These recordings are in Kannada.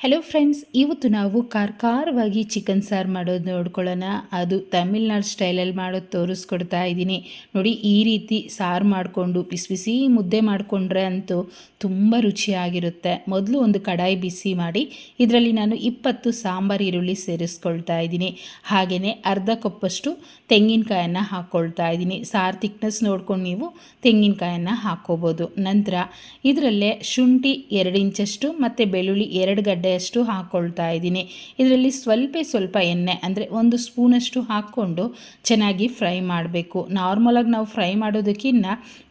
ಹಲೋ ಫ್ರೆಂಡ್ಸ್ ಇವತ್ತು ನಾವು ಕಾರ್ಕಾರವಾಗಿ ಚಿಕನ್ ಸಾರು ಮಾಡೋದು ನೋಡ್ಕೊಳ್ಳೋಣ. ಅದು ತಮಿಳ್ನಾಡು ಸ್ಟೈಲಲ್ಲಿ ಮಾಡೋದು ತೋರಿಸ್ಕೊಡ್ತಾ ಇದ್ದೀನಿ. ನೋಡಿ, ಈ ರೀತಿ ಸಾರು ಮಾಡಿಕೊಂಡು, ಬಿಸಿ ಬಿಸಿ ಮುದ್ದೆ ಮಾಡಿಕೊಂಡ್ರೆ ಅಂತೂ ತುಂಬ ರುಚಿಯಾಗಿರುತ್ತೆ. ಮೊದಲು ಒಂದು ಕಡಾಯಿ ಬಿಸಿ ಮಾಡಿ, ಇದರಲ್ಲಿ ನಾನು ಇಪ್ಪತ್ತು ಸಾಂಬಾರು ಈರುಳ್ಳಿ ಸೇರಿಸ್ಕೊಳ್ತಾ ಇದ್ದೀನಿ. ಹಾಗೆಯೇ ಅರ್ಧ ಕಪ್ಪಷ್ಟು ತೆಂಗಿನಕಾಯನ್ನು ಹಾಕ್ಕೊಳ್ತಾ ಇದ್ದೀನಿ. ಸಾರು ತಿಕ್ನೆಸ್ ನೋಡ್ಕೊಂಡು ನೀವು ತೆಂಗಿನಕಾಯನ್ನು ಹಾಕ್ಕೋಬೋದು ನಂತರ ಇದರಲ್ಲೇ ಶುಂಠಿ ಎರಡು ಇಂಚಷ್ಟು, ಮತ್ತು ಬೆಳ್ಳುಳ್ಳಿ ಎರಡು ಗಡ್ಡೆ ಅಷ್ಟು ಹಾಕ್ಕೊಳ್ತಾ ಇದ್ದೀನಿ. ಇದರಲ್ಲಿ ಸ್ವಲ್ಪ ಸ್ವಲ್ಪ ಎಣ್ಣೆ, ಅಂದರೆ ಒಂದು ಸ್ಪೂನಷ್ಟು ಹಾಕ್ಕೊಂಡು ಚೆನ್ನಾಗಿ ಫ್ರೈ ಮಾಡಬೇಕು. ನಾರ್ಮಲಾಗಿ ನಾವು ಫ್ರೈ ಮಾಡೋದಕ್ಕಿಂತ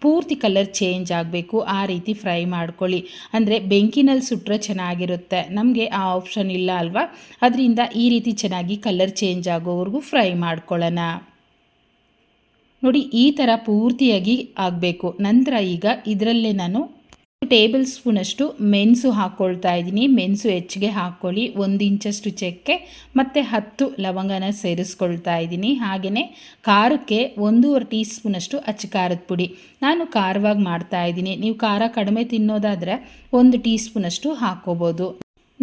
ಪೂರ್ತಿ ಕಲರ್ ಚೇಂಜ್ ಆಗಬೇಕು. ಆ ರೀತಿ ಫ್ರೈ ಮಾಡ್ಕೊಳ್ಳಿ. ಅಂದರೆ ಬೆಂಕಿನಲ್ಲಿ ಸುಟ್ಟರೆ ಚೆನ್ನಾಗಿರುತ್ತೆ. ನಮಗೆ ಆ ಆಪ್ಷನ್ ಇಲ್ಲ ಅಲ್ವಾ? ಅದರಿಂದ ಈ ರೀತಿ ಚೆನ್ನಾಗಿ ಕಲರ್ ಚೇಂಜ್ ಆಗೋವರೆಗೂ ಫ್ರೈ ಮಾಡ್ಕೊಳ್ಳೋಣ. ನೋಡಿ, ಈ ಥರ ಪೂರ್ತಿಯಾಗಿ ಆಗಬೇಕು. ನಂತರ ಈಗ ಇದರಲ್ಲೇ ನಾನು ಟೇಬಲ್ ಸ್ಪೂನಷ್ಟು ಮೆಣಸು ಹಾಕ್ಕೊಳ್ತಾ ಇದ್ದೀನಿ. ಮೆಣಸು ಹೆಚ್ಚಿಗೆ ಹಾಕ್ಕೊಳ್ಳಿ. ಒಂದು ಇಂಚಷ್ಟು ಚಕ್ಕೆ ಮತ್ತು ಹತ್ತು ಲವಂಗನ ಸೇರಿಸ್ಕೊಳ್ತಾ ಇದ್ದೀನಿ. ಹಾಗೆಯೇ ಖಾರಕ್ಕೆ ಒಂದೂವರೆ ಟೀ ಸ್ಪೂನಷ್ಟು ಅಚ್ಚು ಖಾರದ ಪುಡಿ. ನಾನು ಖಾರವಾಗಿ ಮಾಡ್ತಾ ಇದ್ದೀನಿ. ನೀವು ಖಾರ ಕಡಿಮೆ ತಿನ್ನೋದಾದರೆ ಒಂದು ಟೀ ಸ್ಪೂನಷ್ಟು ಹಾಕ್ಕೋಬೋದು.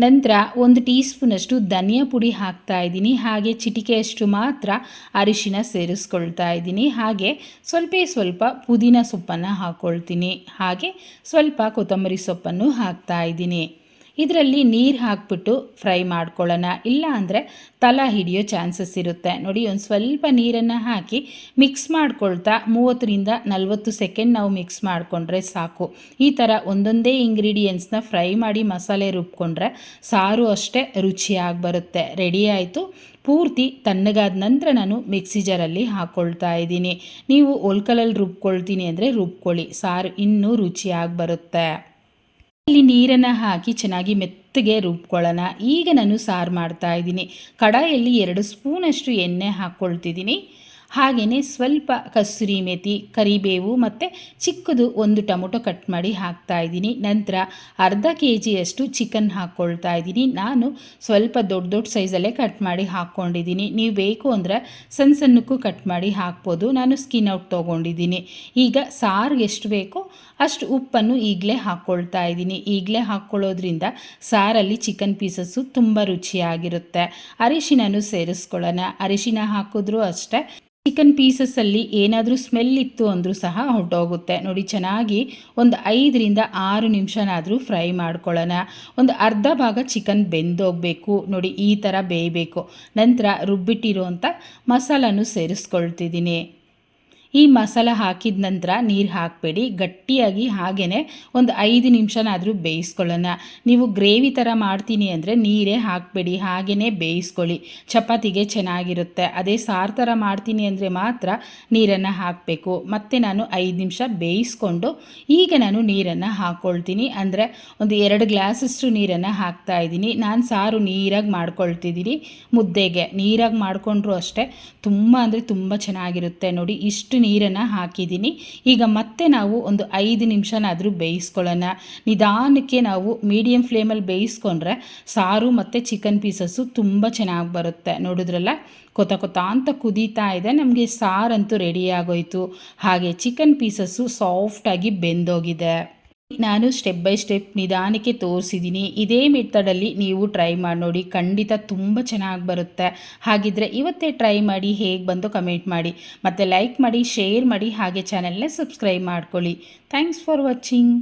ನಂತರ ಒಂದು ಟೀ ಸ್ಪೂನಷ್ಟು ಧನಿಯಾ ಪುಡಿ ಹಾಕ್ತಾ ಇದ್ದೀನಿ. ಹಾಗೆ ಚಿಟಿಕೆಯಷ್ಟು ಮಾತ್ರ ಅರಿಶಿನ ಸೇರಿಸ್ಕೊಳ್ತಾ ಇದ್ದೀನಿ. ಹಾಗೆ ಸ್ವಲ್ಪ ಸ್ವಲ್ಪ ಪುದೀನ ಸೊಪ್ಪನ್ನು ಹಾಕ್ಕೊಳ್ತೀನಿ ಹಾಗೆ ಸ್ವಲ್ಪ ಕೊತ್ತಂಬರಿ ಸೊಪ್ಪನ್ನು ಹಾಕ್ತಾ ಇದ್ದೀನಿ. ಇದರಲ್ಲಿ ನೀರು ಹಾಕ್ಬಿಟ್ಟು ಫ್ರೈ ಮಾಡ್ಕೊಳ್ಳೋಣ. ಇಲ್ಲ ಅಂದರೆ ತಲ ಹಿಡಿಯೋ ಚಾನ್ಸಸ್ ಇರುತ್ತೆ. ನೋಡಿ, ಒಂದು ಸ್ವಲ್ಪ ನೀರನ್ನು ಹಾಕಿ ಮಿಕ್ಸ್ ಮಾಡ್ಕೊಳ್ತಾ ಮೂವತ್ತರಿಂದ ನಲ್ವತ್ತು ಸೆಕೆಂಡ್ ನಾವು ಮಿಕ್ಸ್ ಮಾಡಿಕೊಂಡ್ರೆ ಸಾಕು. ಈ ಥರ ಒಂದೊಂದೇ ಇಂಗ್ರೀಡಿಯೆಂಟ್ಸ್ನ ಫ್ರೈ ಮಾಡಿ ಮಸಾಲೆ ರುಬ್ಕೊಂಡ್ರೆ ಸಾರು ಅಷ್ಟೇ ರುಚಿಯಾಗಿ ಬರುತ್ತೆ. ರೆಡಿ ಆಯಿತು? ಪೂರ್ತಿ ತಣ್ಣಗಾದ ನಂತರ ನಾನು ಮಿಕ್ಸಿ ಜಾರಲ್ಲಿ ಹಾಕ್ಕೊಳ್ತಾ ಇದ್ದೀನಿ. ನೀವು ಒಲ್ಕಲಲ್ಲಿ ರುಬ್ಕೊಳ್ತೀನಿ ಅಂದರೆ ರುಬ್ಕೊಳ್ಳಿ. ಸಾರು ಇನ್ನೂ ರುಚಿಯಾಗಿ ಬರುತ್ತೆ. ಇಲ್ಲಿ ನೀರನ್ನು ಹಾಕಿ ಚೆನ್ನಾಗಿ ಮೆತ್ತಗೆ ರುಬ್ಕೊಳ್ಳೋಣ. ಈಗ ನಾನು ಸಾರು ಮಾಡ್ತಾ ಇದ್ದೀನಿ. ಕಡಾಯಲ್ಲಿ ಎರಡು ಸ್ಪೂನಷ್ಟು ಎಣ್ಣೆ ಹಾಕ್ಕೊಳ್ತಿದ್ದೀನಿ. ಹಾಗೆಯೇ ಸ್ವಲ್ಪ ಕಸೂರಿ ಮೇಥಿ ಕರಿಬೇವು ಮತ್ತು ಚಿಕ್ಕದು ಒಂದು ಟೊಮೊಟೊ ಕಟ್ ಮಾಡಿ ಹಾಕ್ತಾ ಇದ್ದೀನಿ. ನಂತರ ಅರ್ಧ ಕೆ ಜಿಯಷ್ಟು ಚಿಕನ್ ಹಾಕ್ಕೊಳ್ತಾ ಇದ್ದೀನಿ. ನಾನು ಸ್ವಲ್ಪ ದೊಡ್ಡ ದೊಡ್ಡ ಸೈಜಲ್ಲೇ ಕಟ್ ಮಾಡಿ ಹಾಕ್ಕೊಂಡಿದ್ದೀನಿ. ನೀವು ಬೇಕು ಅಂದರೆ ಸಣ್ಣ ಸಣ್ಣಕ್ಕೂ ಕಟ್ ಮಾಡಿ ಹಾಕ್ಬೋದು. ನಾನು ಸ್ಕಿನ್ ಔಟ್ ತೊಗೊಂಡಿದ್ದೀನಿ. ಈಗ ಸಾರಿಗೆ ಎಷ್ಟು ಬೇಕೋ ಅಷ್ಟು ಉಪ್ಪನ್ನು ಈಗಲೇ ಹಾಕ್ಕೊಳ್ತಾ ಇದ್ದೀನಿ. ಈಗಲೇ ಹಾಕ್ಕೊಳ್ಳೋದ್ರಿಂದ ಸಾರಲ್ಲಿ ಚಿಕನ್ ಪೀಸಸ್ಸು ತುಂಬ ರುಚಿಯಾಗಿರುತ್ತೆ. ಅರಿಶಿನೂ ಸೇರಿಸ್ಕೊಳ್ಳೋಣ. ಅರಿಶಿನ ಹಾಕಿದ್ರೂ ಅಷ್ಟೇ. ಚಿಕನ್ ಪೀಸಸ್ಸಲ್ಲಿ ಏನಾದರೂ ಸ್ಮೆಲ್ ಇತ್ತು ಅಂದರೂ ಸಹ ಹೊರಟೋಗುತ್ತೆ. ನೋಡಿ, ಚೆನ್ನಾಗಿ ಒಂದು ಐದರಿಂದ ಆರು ನಿಮಿಷನಾದರೂ ಫ್ರೈ ಮಾಡ್ಕೊಳ್ಳೋಣ. ಒಂದು ಅರ್ಧ ಭಾಗ ಚಿಕನ್ ಬೆಂದೋಗಬೇಕು. ನೋಡಿ, ಈ ಥರ ಬೇಯಬೇಕು. ನಂತರ ರುಬ್ಬಿಟ್ಟಿರುವಂಥ ಮಸಾಲನೂ ಸೇರಿಸ್ಕೊಳ್ತಿದ್ದೀನಿ. ಈ ಮಸಾಲ ಹಾಕಿದ ನಂತರ ನೀರು ಹಾಕಬೇಡಿ. ಗಟ್ಟಿಯಾಗಿ ಹಾಗೇ ಒಂದು ಐದು ನಿಮಿಷನಾದರೂ ಬೇಯಿಸ್ಕೊಳ್ಳೋಣ. ನೀವು ಗ್ರೇವಿ ಥರ ಮಾಡ್ತೀನಿ ಅಂದರೆ ನೀರೇ ಹಾಕಬೇಡಿ. ಹಾಗೇ ಬೇಯಿಸ್ಕೊಳ್ಳಿ. ಚಪಾತಿಗೆ ಚೆನ್ನಾಗಿರುತ್ತೆ. ಅದೇ ಸಾರು ಥರ ಮಾಡ್ತೀನಿ ಅಂದರೆ ಮಾತ್ರ ನೀರನ್ನು ಹಾಕಬೇಕು. ಮತ್ತು ನಾನು ಐದು ನಿಮಿಷ ಬೇಯಿಸ್ಕೊಂಡು ಈಗ ನಾನು ನೀರನ್ನು ಹಾಕ್ಕೊಳ್ತೀನಿ ಅಂದರೆ ಒಂದು ಎರಡು ಗ್ಲಾಸಷ್ಟು ನೀರನ್ನು ಹಾಕ್ತಾ ಇದ್ದೀನಿ. ನಾನು ಸಾರು ನೀರಾಗಿ ಮಾಡ್ಕೊಳ್ತಿದ್ದೀನಿ ಮುದ್ದೆಗೆ. ನೀರಾಗಿ ಮಾಡಿಕೊಂಡ್ರೂ ಅಷ್ಟೇ ತುಂಬ ಅಂದರೆ ತುಂಬ ಚೆನ್ನಾಗಿರುತ್ತೆ. ನೋಡಿ ಇಷ್ಟು ನೀರನ್ನು ಹಾಕಿದ್ದೀನಿ. ಈಗ ಮತ್ತೆ ನಾವು ಒಂದು ಐದು ನಿಮಿಷನಾದರೂ ಬೇಯಿಸ್ಕೊಳ್ಳೋಣ. ನಿಧಾನಕ್ಕೆ ನಾವು ಮೀಡಿಯಮ್ ಫ್ಲೇಮಲ್ಲಿ ಬೇಯಿಸ್ಕೊಂಡ್ರೆ ಸಾರು ಮತ್ತು ಚಿಕನ್ ಪೀಸಸ್ಸು ತುಂಬ ಚೆನ್ನಾಗಿ ಬರುತ್ತೆ. ನೋಡಿದ್ರಲ್ಲ? ಕೊತ ಕೊತ ಅಂತ ಕುದೀತಾ ಇದೆ. ನಮಗೆ ಸಾರಂತೂ ರೆಡಿಯಾಗೋಯಿತು ಹಾಗೆ ಚಿಕನ್ ಪೀಸಸ್ಸು ಸಾಫ್ಟಾಗಿ ಬೆಂದೋಗಿದೆ. ನಾನು ಸ್ಟೆಪ್ ಬೈ ಸ್ಟೆಪ್ ನಿಧಾನಕ್ಕೆ ತೋರಿಸಿದ್ದೀನಿ ಇದೇ ಮೆಥಡಲ್ಲಿ ನೀವು ಟ್ರೈ ಮಾಡಿ ನೋಡಿ, ಖಂಡಿತ ತುಂಬ ಚೆನ್ನಾಗಿ ಬರುತ್ತೆ. ಹಾಗಿದ್ರೆ ಇವತ್ತೇ ಟ್ರೈ ಮಾಡಿ ಹೇಗೆ ಬಂದು ಕಮೆಂಟ್ ಮಾಡಿ. ಮತ್ತು ಲೈಕ್ ಮಾಡಿ ಶೇರ್ ಮಾಡಿ, ಹಾಗೆ ಚಾನೆಲ್ನ ಸಬ್ಸ್ಕ್ರೈಬ್ ಮಾಡ್ಕೊಳ್ಳಿ. Thanks for watching